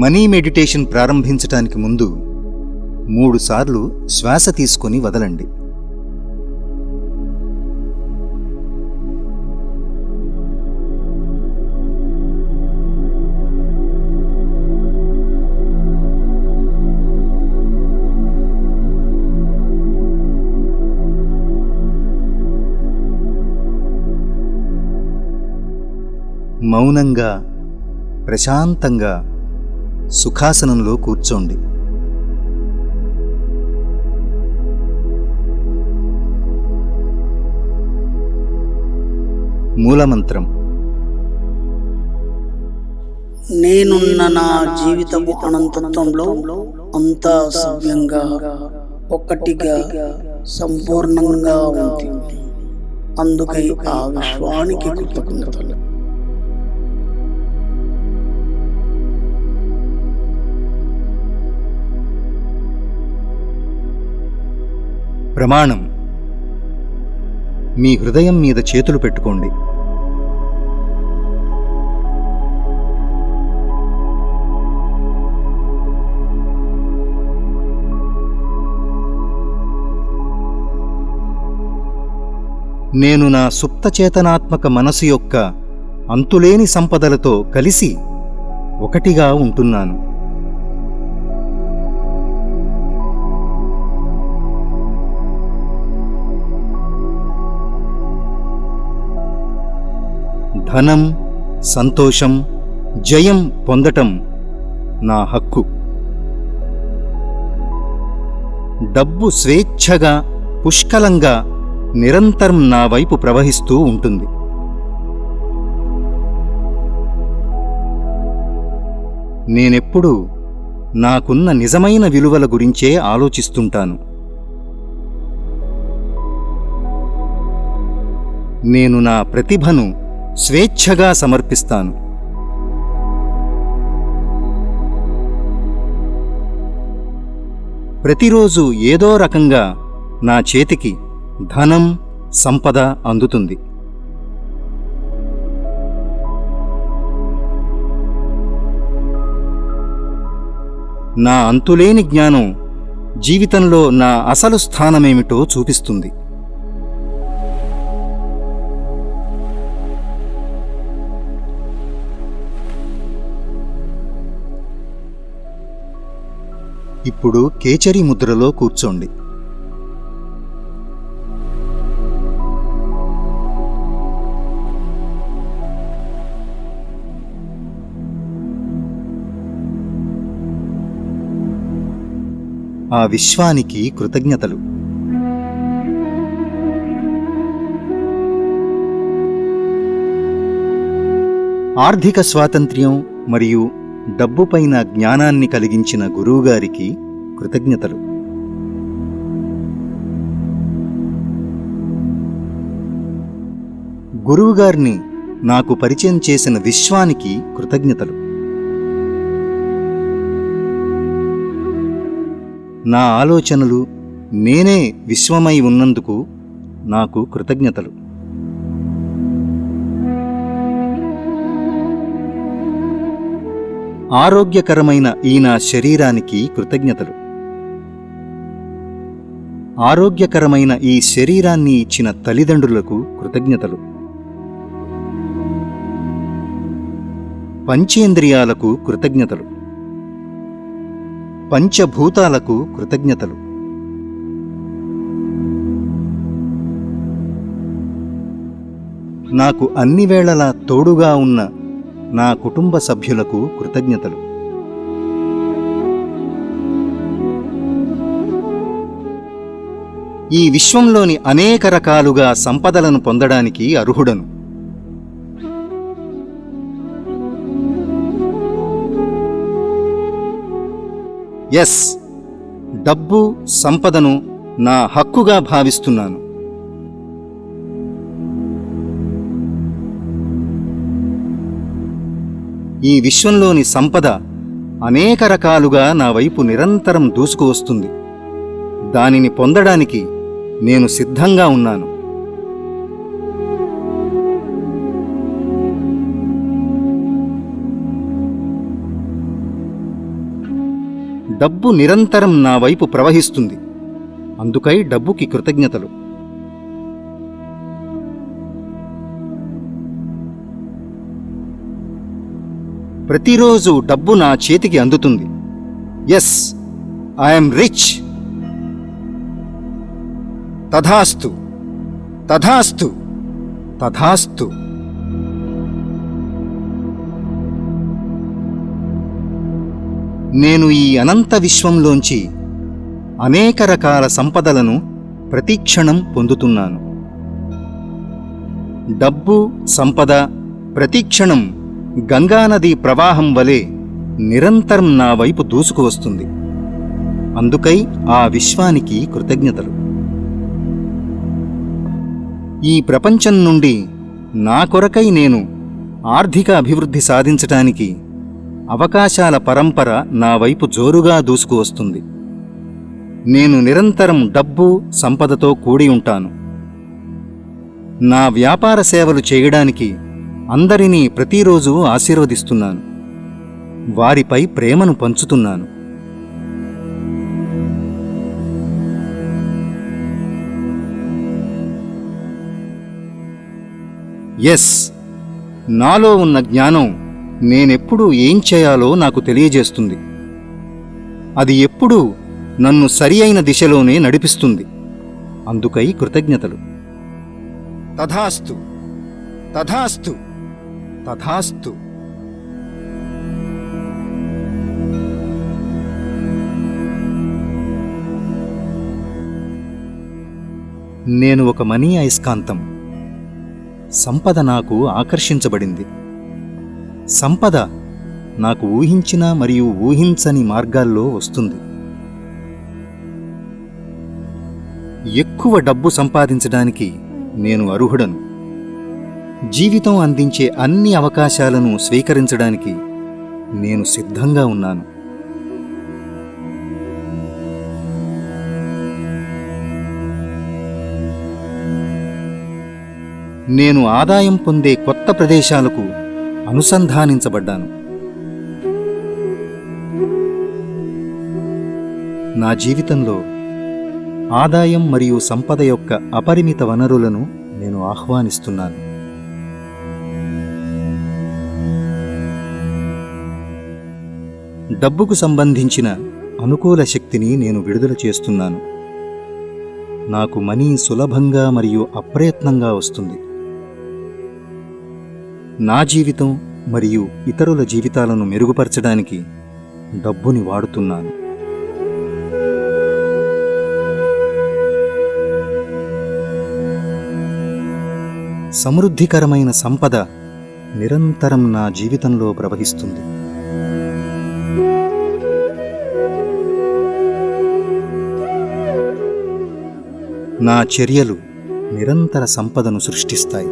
Money meditation ప్రారంభించటానికి ముందు మూడుసార్లు శ్వాస తీసుకొని వదలండి. మౌనంగా ప్రశాంతంగా సుఖాసనంలో కూర్చోండి. మూలమంత్రం. నేనున్న నా జీవితపు అనంతత్వంలో అంతా సవ్యంగా ఒక్కటిగా సంపూర్ణంగా ఉంది అందుకై ఆ విశ్వానికి కృతజ్ఞతలు. ప్రమాణం. మీ హృదయం మీద చేతులు పెట్టుకోండి. నేను నా సుప్తచేతనాత్మక మనసు యొక్క అంతులేని సంపదలతో కలిసి ఒకటిగా ఉంటున్నాను. ధనం సంతోషం జయం పొందటం నా హక్కు. డబ్బు స్వేచ్ఛగా పుష్కలంగా నిరంతరం నా వైపు ప్రవహిస్తూ ఉంటుంది. నేనెప్పుడూ నాకున్న నిజమైన విలువల గురించే ఆలోచిస్తుంటాను. నేను నా ప్రతిభను స్వేచ్ఛగా సమర్పిస్తాను. ప్రతిరోజు ఏదో రకంగా నా చేతికి ధనం సంపద అందుతుంది. నా అంతులేని జ్ఞానం జీవితంలో నా అసలు స్థానమేమిటో చూపిస్తుంది. ఇప్పుడు కేచరి ముద్రలో కూర్చోండి. ఆ విశ్వానికి కృతజ్ఞతలు. ఆర్థిక స్వాతంత్ర్యం మరియు డబ్బుపైన జ్ఞానాన్ని కలిగించిన గురువుగారికి కృతజ్ఞతలు. గురువుగారిని నాకు పరిచయం చేసిన విశ్వానికి కృతజ్ఞతలు. నా ఆలోచనలు నేనే విశ్వమై ఉన్నందుకు నాకు కృతజ్ఞతలు. ఆరోగ్యకరమైన ఈ నా శరీరానికి కృతజ్ఞతలు. ఆరోగ్యకరమైన ఈ శరీరాన్ని ఇచ్చిన తల్లిదండ్రులకు కృతజ్ఞతలు. పంచేంద్రియాలకు కృతజ్ఞతలు. పంచభూతాలకు కృతజ్ఞతలు. నాకు అన్ని వేళలా తోడుగా ఉన్న నా కుటుంబ సభ్యులకు కృతజ్ఞతలు. ఈ విశ్వంలోని అనేక రకాలుగా సంపదలను పొందడానికి అర్హుడను. ఎస్ డబ్బు సంపదను నా హక్కుగా భావిస్తున్నాను. ఈ విశ్వంలోని సంపద అనేక రకాలుగా నా వైపు నిరంతరం దూసుకువస్తుంది దానిని పొందడానికి నేను సిద్ధంగా ఉన్నాను. డబ్బు నిరంతరం నా వైపు ప్రవహిస్తుంది. అందుకై డబ్బుకి కృతజ్ఞతలు. ప్రతిరోజు డబ్బు నా చేతికి అందుతుంది. ఎస్ ఐఎమ్ రిచ్ తథాస్తు తథాస్తు తథాస్తు. నేను ఈ అనంత విశ్వంలోంచి అనేక రకాల సంపదలను ప్రతిక్షణం పొందుతున్నాను. డబ్బు సంపద ప్రతిక్షణం గంగానది ప్రవాహం వలె నిరంతరం నా వైపు దూసుకువస్తుంది అందుకై ఆ విశ్వానికి కృతజ్ఞతలు. ఈ ప్రపంచం నుండి నా కొరకై నేను ఆర్థిక అభివృద్ధి సాధించటానికి అవకాశాల పరంపర నా వైపు జోరుగా దూసుకువస్తుంది నేను నిరంతరం డబ్బు సంపదతో కూడి ఉంటాను. నా వ్యాపార సేవలు చేయడానికి అందరినీ ప్రతిరోజు ఆశీర్వదిస్తున్నాను. వారిపై ప్రేమను పంచుతున్నాను. ఎస్ నాలో ఉన్న జ్ఞానం నేనెప్పుడు ఏం చేయాలో నాకు తెలియజేస్తుంది. అది ఎప్పుడూ నన్ను సరి అయిన దిశలోనే నడిపిస్తుంది. అందుకై కృతజ్ఞతలు. తథాస్తు తథాస్తు. తథాస్తు. నేను ఒక మనీ అయస్కాంతం. సంపద నాకు ఆకర్షించబడింది. సంపద నాకు ఊహించిన మరియు ఊహించని మార్గాల్లో వస్తుంది. ఎక్కువ డబ్బు సంపాదించడానికి నేను అర్హుడను. జీవితం అందించే అన్ని అవకాశాలను స్వీకరించడానికి నేను సిద్ధంగా ఉన్నాను. నేను ఆదాయం పొందే కొత్త ప్రదేశాలకు అనుసంధానించబడ్డాను. నా జీవితంలో ఆదాయం మరియు సంపద యొక్క అపరిమిత వనరులను నేను ఆహ్వానిస్తున్నాను. డబ్బుకు సంబంధించిన అనుకూల శక్తిని నేను విడుదల చేస్తున్నాను. నాకు మనీ సులభంగా మరియు అప్రయత్నంగా వస్తుంది. నా జీవితం మరియు ఇతరుల జీవితాలను మెరుగుపరచడానికి డబ్బుని వాడుతున్నాను. సమృద్ధికరమైన సంపద నిరంతరం నా జీవితంలో ప్రవహిస్తుంది. నా చర్యలు నిరంతర సంపదను సృష్టిస్తాయి.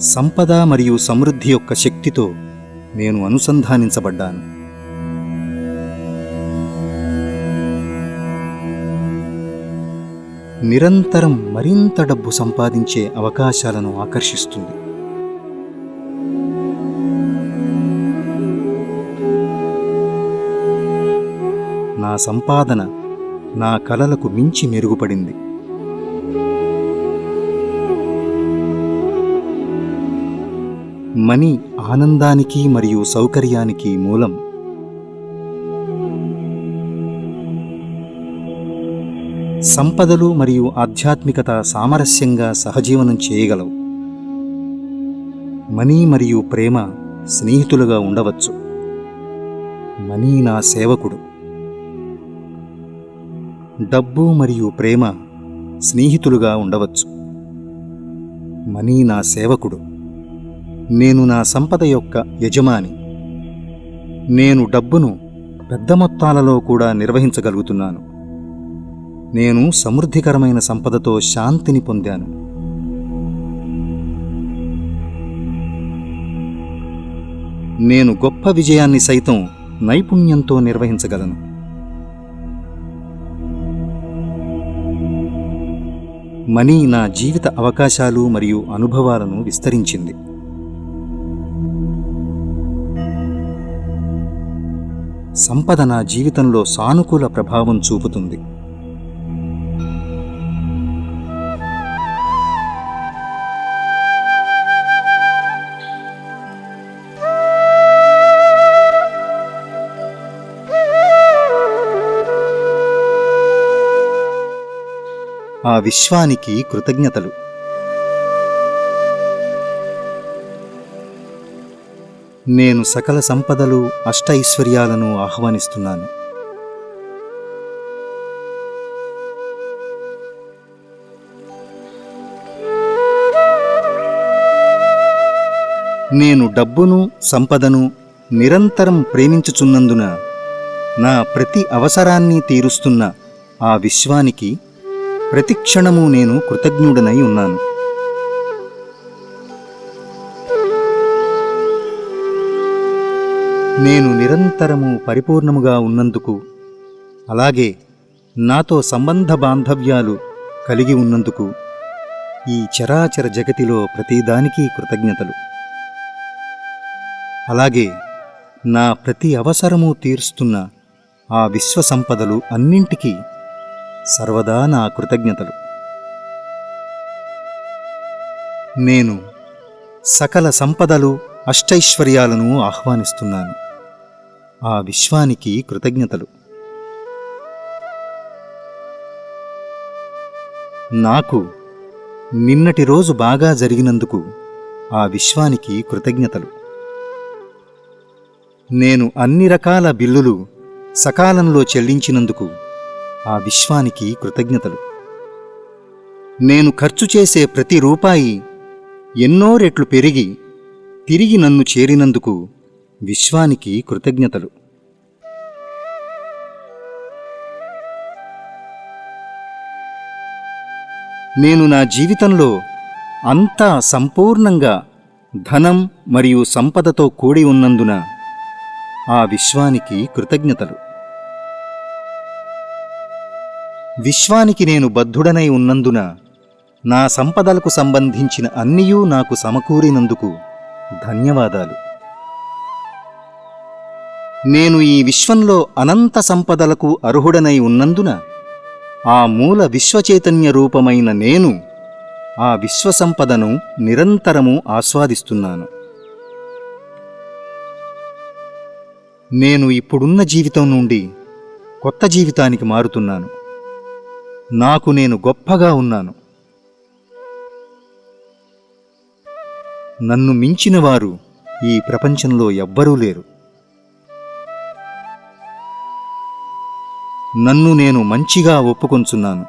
సంపద మరియు సమృద్ధి యొక్క శక్తితో నేను అనుసంధానించబడ్డాను. నిరంతరం మరింత డబ్బు సంపాదించే అవకాశాలను ఆకర్షిస్తుంది. నా సంపాదన నా కలలకు మించి మెరుగుపడింది. మనీ ఆనందానికి మరియు సౌకర్యానికి మూలం సంపదలు మరియు ఆధ్యాత్మికత సామరస్యంగా సహజీవనం చేయగలవు. మనీ మరియు ప్రేమ స్నేహితులుగా ఉండవచ్చు. మనీ నా సేవకుడు. డబ్బు మరియు ప్రేమ స్నేహితులుగా ఉండవచ్చు. మనీ నా సేవకుడు. నేను నా సంపద యొక్క యజమాని. నేను డబ్బును పెద్ద మొత్తాలలో కూడా నిర్వహించగలుగుతున్నాను. నేను సమృద్ధికరమైన సంపదతో శాంతిని పొందాను. నేను గొప్ప విజయాన్ని సైతం నైపుణ్యంతో నిర్వహించగలను. మనీ నా జీవిత అవకాశాలు మరియు అనుభవాలను విస్తరించింది. సంపద నా జీవితంలో సానుకూల ప్రభావం చూపుతుంది. ఆ విశ్వానికి కృతజ్ఞతలు. నేను సకల సంపదలు అష్టైశ్వర్యాలను ఆహ్వానిస్తున్నాను. నేను డబ్బును సంపదను నిరంతరం ప్రేమించుచున్నందున నా ప్రతి అవసరాన్ని తీరుస్తున్న ఆ విశ్వానికి ప్రతిక్షణము నేను కృతజ్ఞుడనై ఉన్నాను. నేను నిరంతరము పరిపూర్ణముగా ఉన్నందుకు అలాగే నాతో సంబంధ బాంధవ్యాలు కలిగి ఉన్నందుకు ఈ చరాచర జగతిలో ప్రతిదానికి కృతజ్ఞతలు. అలాగే నా ప్రతి అవసరము తీరుస్తున్న ఆ విశ్వ సంపదలు అన్నింటికీ సర్వదా నా కృతజ్ఞతలు. నేను సకల సంపదలు అష్టైశ్వర్యాలను ఆహ్వానిస్తున్నాను. ఆ విశ్వానికి కృతజ్ఞతలు. నాకు నిన్నటి రోజు బాగా జరిగినందుకు ఆ విశ్వానికి కృతజ్ఞతలు. నేను అన్ని రకాల బిల్లులు సకాలంలో చెల్లించినందుకు ఆ విశ్వానికి కృతజ్ఞతలు. నేను ఖర్చు చేసే ప్రతి రూపాయి ఎన్నో రెట్లు పెరిగి తిరిగి నన్ను చేరినందుకు విశ్వానికి కృతజ్ఞతలు. నేను నా జీవితంలో అంతా సంపూర్ణంగా ధనం మరియు సంపదతో కూడి ఉన్నందున ఆ విశ్వానికి కృతజ్ఞతలు. విశ్వానికి నేను బద్ధుడనై ఉన్నందున నా సంపదలకు సంబంధించిన అన్నియూ నాకు సమకూరినందుకు ధన్యవాదాలు. నేను ఈ విశ్వంలో అనంత సంపదలకు అర్హుడనై ఉన్నందున ఆ మూల విశ్వచైతన్య రూపమైన నేను ఆ విశ్వసంపదను నిరంతరము ఆస్వాదిస్తున్నాను. నేను ఇప్పుడున్న జీవితం నుండి కొత్త జీవితానికి మారుతున్నాను. నాకు నేను గొప్పగా ఉన్నాను. నన్ను మించిన వారు ఈ ప్రపంచంలో ఎవ్వరూ లేరు. నన్ను నేను మంచిగా ఒప్పుకొంచున్నాను.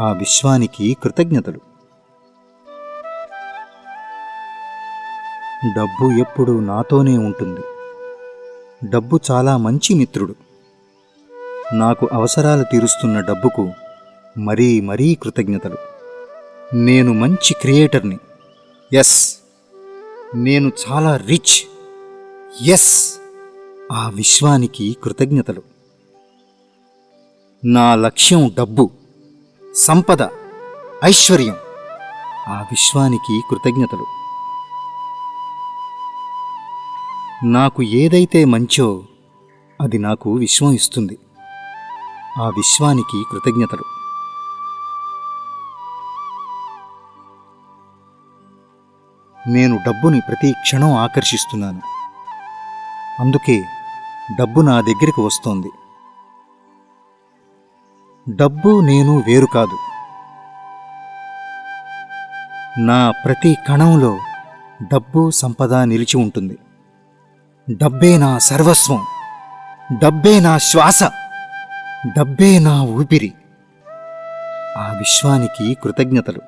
ఆ విశ్వానికి కృతజ్ఞతలు. డబ్బు ఎప్పుడూ నాతోనే ఉంటుంది. డబ్బు చాలా మంచి మిత్రుడు. నాకు అవసరాలు తీరుస్తున్న డబ్బుకు మరీ మరీ కృతజ్ఞతలు. నేను మంచి క్రియేటర్ని. ఎస్ నేను చాలా రిచ్. ఎస్ ఆ విశ్వానికి కృతజ్ఞతలు. నా లక్ష్యం డబ్బు సంపద ఐశ్వర్యం. ఆ విశ్వానికి కృతజ్ఞతలు. నాకు ఏదైతే మంచో అది నాకు విశ్వం ఇస్తుంది. ఆ విశ్వానికి కృతజ్ఞతలు. నేను డబ్బుని ప్రతి క్షణం ఆకర్షిస్తున్నాను. అందుకే డబ్బు నా దగ్గరికి వస్తోంది. డబ్బు నేను వేరు కాదు. నా ప్రతి కణంలో డబ్బు సంపద నిలిచి ఉంటుంది. డబ్బే నా సర్వస్వం. డబ్బే నా శ్వాస. డబ్బే నా ఊపిరి. ఆ విశ్వానికి కృతజ్ఞతలు.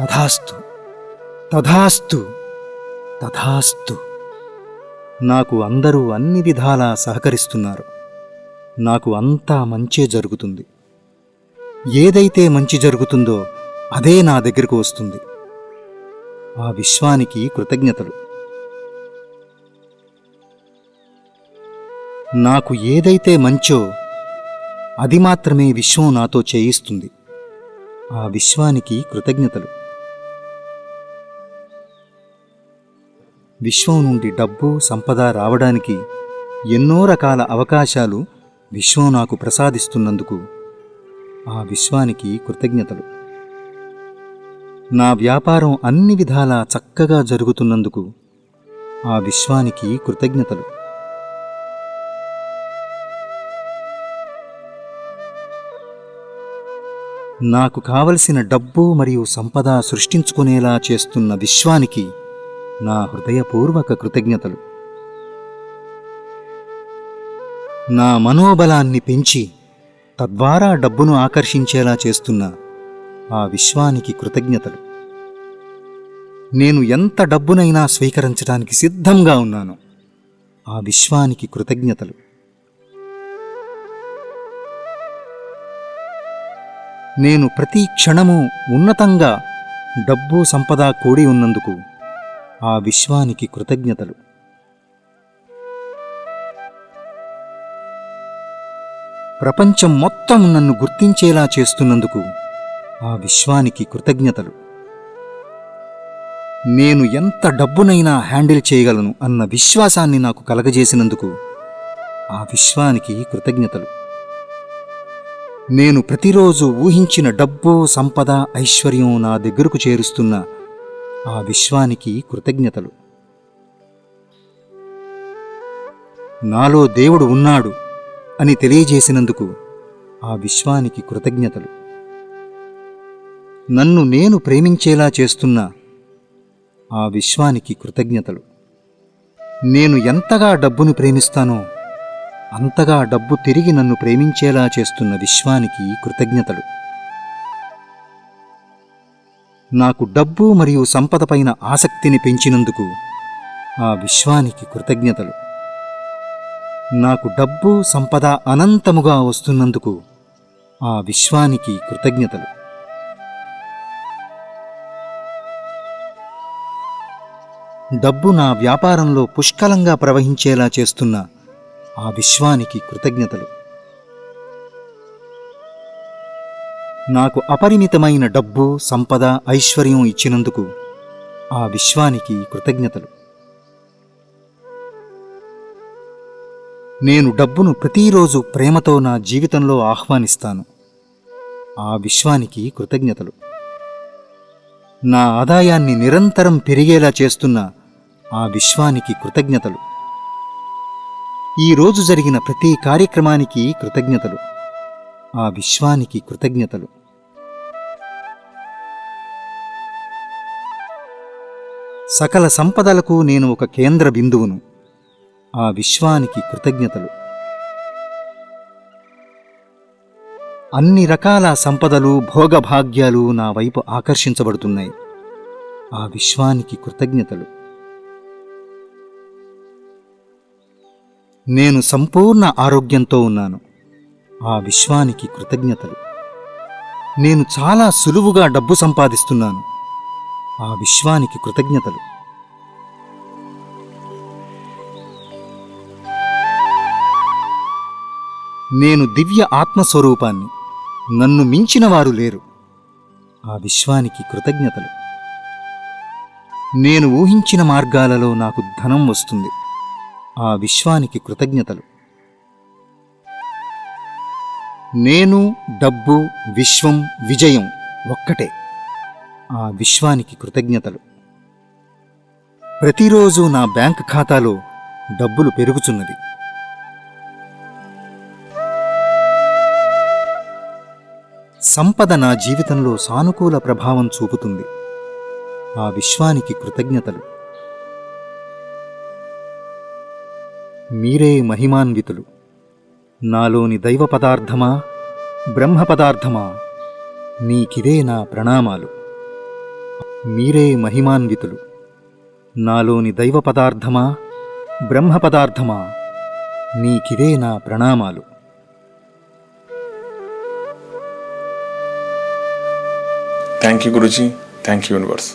తథాస్తు. తథాస్తు తథాస్తు. నాకు అందరూ అన్ని విధాలా సహకరిస్తున్నారు. నాకు అంతా మంచే జరుగుతుంది. ఏదైతే మంచి జరుగుతుందో అదే నా దగ్గరకు వస్తుంది. ఆ విశ్వానికి కృతజ్ఞతలు. నాకు ఏదైతే మంచో అది మాత్రమే విశ్వం నాతో చేయిస్తుంది. ఆ విశ్వానికి కృతజ్ఞతలు. విశ్వం నుండి డబ్బు సంపద రావడానికి ఎన్నో రకాల అవకాశాలు విశ్వం నాకు ప్రసాదిస్తున్నందుకు ఆ విశ్వానికి కృతజ్ఞతలు. నా వ్యాపారం అన్ని విధాలా చక్కగా జరుగుతున్నందుకు ఆ విశ్వానికి కృతజ్ఞతలు. నాకు కావలసిన డబ్బు మరియు సంపద సృష్టించుకునేలా చేస్తున్న విశ్వానికి నా హృదయపూర్వక కృతజ్ఞతలు. నా మనోబలాన్ని పెంచి తద్వారా డబ్బును ఆకర్షించేలా చేస్తున్న ఆ విశ్వానికి కృతజ్ఞతలు. నేను ఎంత డబ్బునైనా స్వీకరించడానికి సిద్ధంగా ఉన్నాను. ఆ విశ్వానికి కృతజ్ఞతలు. నేను ప్రతి క్షణము ఉన్నతంగా డబ్బు సంపద కూడి ఉన్నందుకు ఆ విశ్వానికి కృతజ్ఞతలు. ప్రపంచం మొత్తం నన్ను గుర్తించేలా చేస్తున్నందుకు ఆ విశ్వానికి కృతజ్ఞతలు. నేను ఎంత డబ్బునైనా హ్యాండిల్ చేయగలను అన్న విశ్వాసాన్ని నాకు కలగజేసినందుకు ఆ విశ్వానికి కృతజ్ఞతలు. నేను ప్రతిరోజు ఊహించిన డబ్బు సంపద ఐశ్వర్యం నా దగ్గరకు చేరుస్తున్న ఆ విశ్వానికి కృతజ్ఞతలు. నాలో దేవుడు ఉన్నాడు అని తెలియజేసినందుకు ఆ విశ్వానికి కృతజ్ఞతలు. నన్ను నేను ప్రేమించేలా చేస్తున్న ఆ విశ్వానికి కృతజ్ఞతలు. నేను ఎంతగా డబ్బును ప్రేమిస్తానో అంతగా డబ్బు తిరిగి నన్ను ప్రేమించేలా చేస్తున్న విశ్వానికి కృతజ్ఞతలు. నాకు డబ్బు మరియు సంపద పైన ఆసక్తిని పెంచినందుకు ఆ విశ్వానికి కృతజ్ఞతలు. నాకు డబ్బు సంపద అనంతముగా వస్తున్నందుకు ఆ విశ్వానికి కృతజ్ఞతలు. డబ్బు నా వ్యాపారంలో పుష్కలంగా ప్రవహించేలా చేస్తున్న ఆ విశ్వానికి కృతజ్ఞతలు. నాకు అపరిమితమైన డబ్బు సంపద ఐశ్వర్యం ఇచ్చినందుకు ఆ విశ్వానికి కృతజ్ఞతలు. నేను డబ్బును ప్రతిరోజు ప్రేమతో నా జీవితంలో ఆహ్వానిస్తాను. ఆ విశ్వానికి కృతజ్ఞతలు. నా ఆదాయాన్ని నిరంతరం పెరిగేలా చేస్తున్న ఆ విశ్వానికి కృతజ్ఞతలు. ఈ రోజు జరిగిన ప్రతి కార్యక్రమానికి కృతజ్ఞతలు. ఆ విశ్వానికి కృతజ్ఞతలు. సకల సంపదలకు నేను ఒక కేంద్ర బిందువును. ఆ విశ్వానికి కృతజ్ఞతలు. అన్ని రకాల సంపదలు భోగభాగ్యాలు నా వైపు ఆకర్షించబడుతున్నాయి. ఆ విశ్వానికి కృతజ్ఞతలు. నేను సంపూర్ణ ఆరోగ్యంతో ఉన్నాను. ఆ విశ్వానికి కృతజ్ఞతలు. నేను చాలా సులువుగా డబ్బు సంపాదిస్తున్నాను. ఆ విశ్వానికి కృతజ్ఞతలు. నేను దివ్య ఆత్మస్వరూపాన్ని. నన్ను మించిన వారు లేరు. ఆ విశ్వానికి కృతజ్ఞతలు. నేను ఊహించిన మార్గాలలో నాకు ధనం వస్తుంది. ఆ విశ్వానికి కృతజ్ఞతలు. నేను డబ్బు విశ్వం విజయం ఒక్కటే. ఆ విశ్వానికి కృతజ్ఞతలు. ప్రతిరోజు నా బ్యాంక్ ఖాతాలో డబ్బులు పెరుగుచున్నది. సంపద నా జీవితంలో సానుకూల ప్రభావం చూపుతుంది. ఆ విశ్వానికి కృతజ్ఞతలు. మీరే మహిమాన్వితులు. నాలోని దైవ పదార్థమా? బ్రహ్మ పదార్థమా? నీకిదే నా ప్రణామాలు. మీరే మహిమాన్వితులు. నాలోని దైవ పదార్థమా? బ్రహ్మ పదార్థమా? నీకిదే నా ప్రణామాలు. Thank you Guruji thank you universe